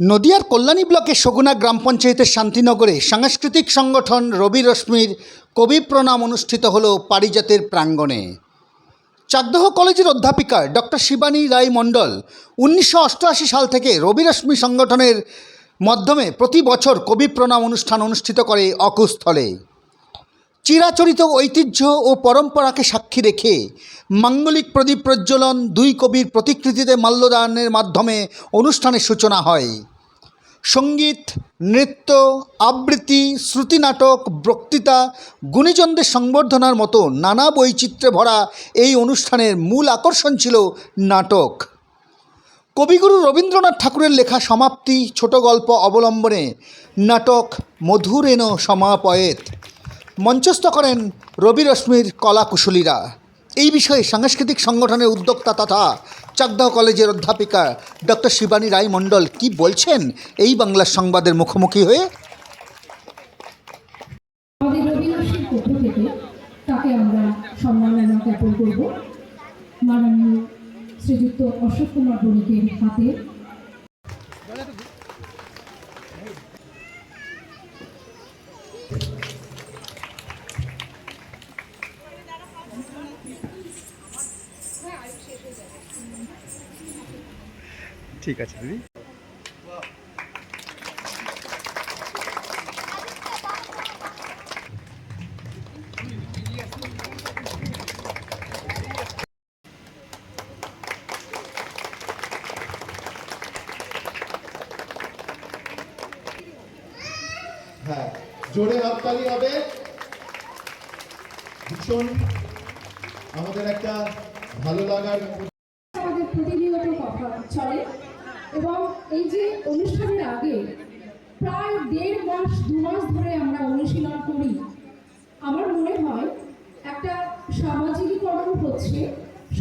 নদিয়ার কল্যাণী ব্লকের সগুনা গ্রাম পঞ্চায়েতের শান্তিনগরে সাংস্কৃতিক সংগঠন রবি রশ্মির কবি প্রণাম অনুষ্ঠিত হল পারিজাতের প্রাঙ্গণে। চাকদহ কলেজের অধ্যাপিকা ডক্টর শিবানী রায় মণ্ডল উনিশশো অষ্টআশি সাল থেকে রবি রশ্মি সংগঠনের মাধ্যমে প্রতি বছর কবি প্রণাম অনুষ্ঠান অনুষ্ঠিত করে অকুস্থলে। চিরাচরিত ঐতিহ্য ও পরম্পরাকে সাক্ষী রেখে মাঙ্গলিক প্রদীপ প্রজ্বলন দুই কবির প্রতিকৃতিতে মাল্যদানের মাধ্যমে অনুষ্ঠানের সূচনা হয়। সংগীত, নৃত্য, আবৃত্তি শ্রুতিনাটক বক্তৃতা, গুণীজনদের সংবর্ধনার মতো নানা বৈচিত্র্যে ভরা এই অনুষ্ঠানের মূল আকর্ষণ ছিল নাটক। কবিগুরু রবীন্দ্রনাথ ঠাকুরের লেখা সমাপ্তি ছোট গল্প অবলম্বনে নাটক মধুরেণ সমাপয়েত। মঞ্চস্থ করেন রবি রশ্মির কলাকুশলীরা। এই বিষয়ে সাংস্কৃতিক সংগঠনের উদ্যোক্তা তথা চাকদাহ কলেজের অধ্যাপিকা ডক্টর শিবানী রায় মণ্ডল কি বলছেন এই বাংলার সংবাদের মুখোমুখি হয়ে? তাকে আমরা সম্মাননা জ্ঞাপন করব। মাননীয় শ্রীযুক্ত অশোক কুমার বণিকের হাতে ঠিক আছে দিদি। হ্যাঁ জোরে হাততালি হবে। ভীষণ আমাদের একটা ভালো লাগার আমাদের প্রতিনিয়ত কথা চলে। এবং এই যে অনুষ্ঠানের আগে প্রায় দেড় মাস, দু মাস ধরে আমরা অনুশীলন করি। আমার মনে হয় একটা সামাজিকীকরণ হচ্ছে,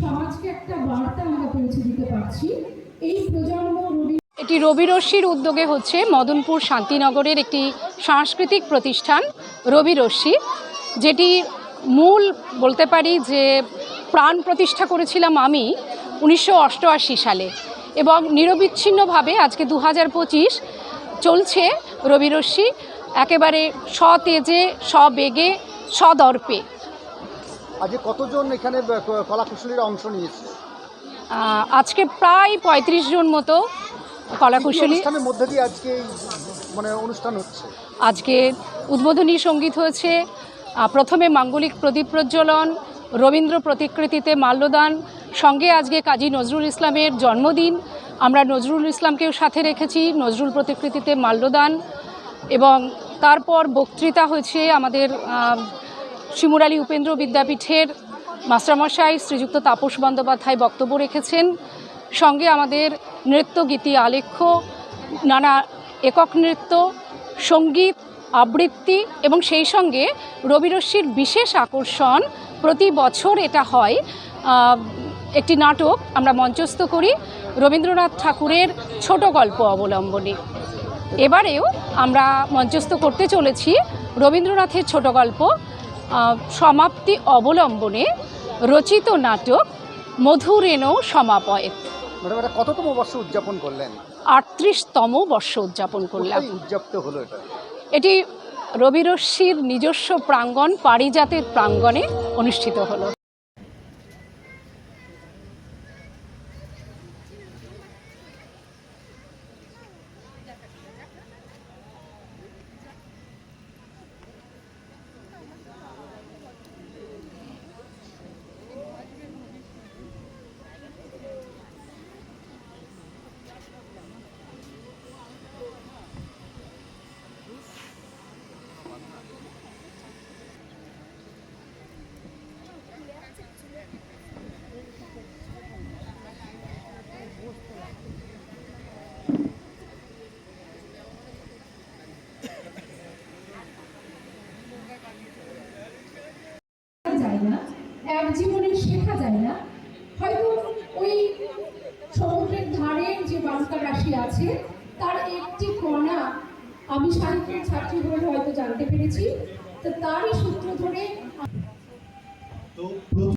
সমাজকে একটা বার্তা আমরা পৌঁছে দিতে পারছি। এই প্রজন্ম রবি এটি রবি রশ্মির উদ্যোগে হচ্ছে মদনপুর শান্তিনগরের একটি সাংস্কৃতিক প্রতিষ্ঠান, রবি রশ্মি, যেটি মূল বলতে পারি যে প্রাণ প্রতিষ্ঠা করেছিলাম আমি উনিশশো অষ্টআশি সালে। এবং নিরবিচ্ছিন্নভাবে আজকে দু হাজার পঁচিশ চলছে রবি রশ্মি একেবারে সতেজে সবেগে সদর্পে। আজকে কতজন এখানে কলাকুশলীরা অংশ নিয়েছে? আজকে প্রায় পঁয়ত্রিশ জন মতো কলাকুশলী। মধ্যে দিয়ে আজকে মানে অনুষ্ঠান হচ্ছে? আজকে উদ্বোধনী সংগীত হয়েছে প্রথমে মাঙ্গলিক প্রদীপ প্রজ্বলন রবীন্দ্র প্রতিকৃতিতে মাল্যদান সঙ্গে আজকে কাজী নজরুল ইসলামের জন্মদিন। আমরা নজরুল ইসলামকেও সাথে রেখেছি, নজরুল প্রতিকৃতিতে মাল্যদান এবং তারপর বক্তৃতা হয়েছে আমাদের শিমুরালী উপেন্দ্র বিদ্যাপীঠের মাস্টারমশাই শ্রীযুক্ত তাপস বন্দ্যোপাধ্যায় বক্তব্য রেখেছেন। সঙ্গে আমাদের নৃত্য গীতি আলেখ্য, নানা একক নৃত্য, সংগীত, আবৃত্তি এবং সেই সঙ্গে রবিরশ্মির বিশেষ আকর্ষণ প্রতি বছর এটা হয়। একটি নাটক আমরা মঞ্চস্থ করি রবীন্দ্রনাথ ঠাকুরের ছোট গল্প অবলম্বনে। এবারেও আমরা মঞ্চস্থ করতে চলেছি রবীন্দ্রনাথের ছোট গল্প সমাপ্তি অবলম্বনে রচিত নাটক মধুরেণও সমাপয়েত কততম বর্ষ উদযাপন করলেন? আটত্রিশতম বর্ষ উদযাপন করলাম। উদযাপিত হলো এটা? এটি রবিরশ্মির নিজস্ব প্রাঙ্গণ পারিজাতের প্রাঙ্গণে অনুষ্ঠিত হলো। জীবনে শেখা যায় না। হয়তো ওই সমুদ্রের ধারে যে বালুকা রাশি আছে, তার একটি কণা আমি সাহিত্যের ছাত্রী বলে হয়তো জানতে পেরেছি। তো তারই সূত্র ধরে তো